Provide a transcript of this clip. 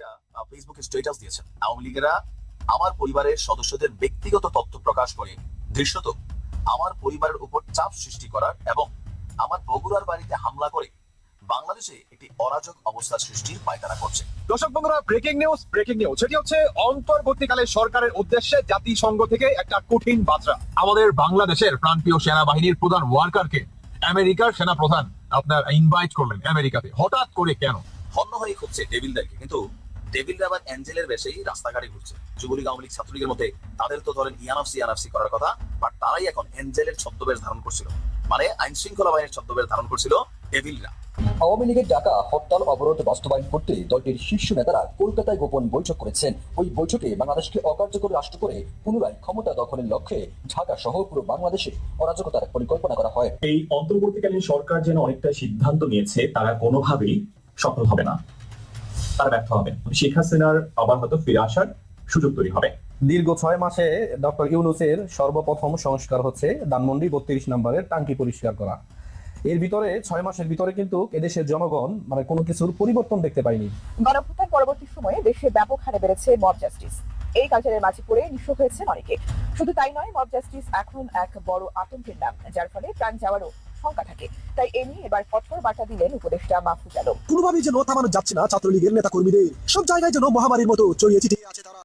একটা ফেসবুকে স্ট্যাটাস দিয়েছেন। আওয়ামী লীগেরা আমার পরিবারের সদস্যদের ব্যক্তিগত তথ্য প্রকাশ করে দৃশ্যত আমার পরিবারের উপর চাপ সৃষ্টি করার এবং আমার বগুড়ার বাড়িতে হামলা করে বাংলাদেশে একটি অরাজক অবস্থা সৃষ্টির পায়তারা করছে। দর্শক বন্ধুরা ব্রেকিং নিউজ ব্রেকিং নিউজ সেটি হচ্ছে অন্তর্বর্তীকালে সরকারের উদ্দেশ্যে জাতিসংঘ থেকে একটা কঠিন বার্তা। আমাদের বাংলাদেশের প্রাণপ্রিয় সেনাবাহিনীর প্রধান ওয়ার্কারকে আমেরিকার সেনা প্রধান আপনার ইনভাইট করলেন আমেরিকাতে। হঠাৎ করে কেন? হন্য হয়ে খুঁজছে ডেভিলদেরকে কিন্তু ডেভিলরা আবার অ্যাঞ্জেলের বেশেই রাস্তাঘাটে ঘুরছে। যুবলীগ আওয়ামী লীগ ছাত্রলীগের মধ্যে তাদের তো ধরেন ইয়ানফসি ইয়ানফসি করার কথা বাট তারাই এখন অ্যাঞ্জেলের ছদ্মবেশ ধারণ করছিল। মানে আইন শৃঙ্খলা বাহিনীর ছদ্মবেশ ধারণ করছিল ডেভিলরা আওয়ামী লীগের ডাকা হরতাল অবরোধ বাস্তবায়ন করতে দলটির শীর্ষ নেতারা কলকাতায় গোপন বৈঠক করেছেন। ওই বৈঠকে বাংলাদেশকে অকার্যকর রাষ্ট্র করে পুনরায় ক্ষমতা দখলের লক্ষ্যে ঢাকা সহ পুরো বাংলাদেশে অরাজকতার পরিকল্পনা করা হয়। এই অন্তর্বর্তীকালীন সরকার যেন অনেকটা সিদ্ধান্ত নিয়েছে তারা কোনোভাবেই সফল হবে না। তারা ব্যর্থ হবে শেখ হাসিনার আবার হয়তো ফিরে আসার সুযোগ তৈরি হবে। দীর্ঘ ছয় মাসে ডক্টর ইউনুসের সর্বপ্রথম সংস্কার হচ্ছে ধানমন্ডি বত্রিশ নম্বরের টাঙ্কি পরিষ্কার করা। এর ভিতরে ছয় মাসের ভিতরে কিন্তু এদেশের জনগণ মানে কোনো কিছুর পরিবর্তন দেখতে পায়নি। গণভ্যুত্থান পরবর্তী সময়ে দেশে ব্যাপক হারে বেড়েছে মব জাস্টিস। এই কালচারের মাঝে পড়ে নিঃস্ব হয়েছেন অনেকে। শুধু তাই নয় মব জাস্টিস এখন এক বড় আতঙ্কের নাম যার ফলে প্রাণ যাওয়ারও শঙ্কা থাকে। তাই এ নিয়ে এবার কঠোর বার্তা দিলেন উপদেষ্টা মাহফুজ আলম। কোনোভাবেই যেন থামানো যাচ্ছে না ছাত্রলীগের নেতা কর্মীদের সব জায়গায় যেন মহামারীর মতো ছড়িয়ে ছিটিয়ে আছে তারা।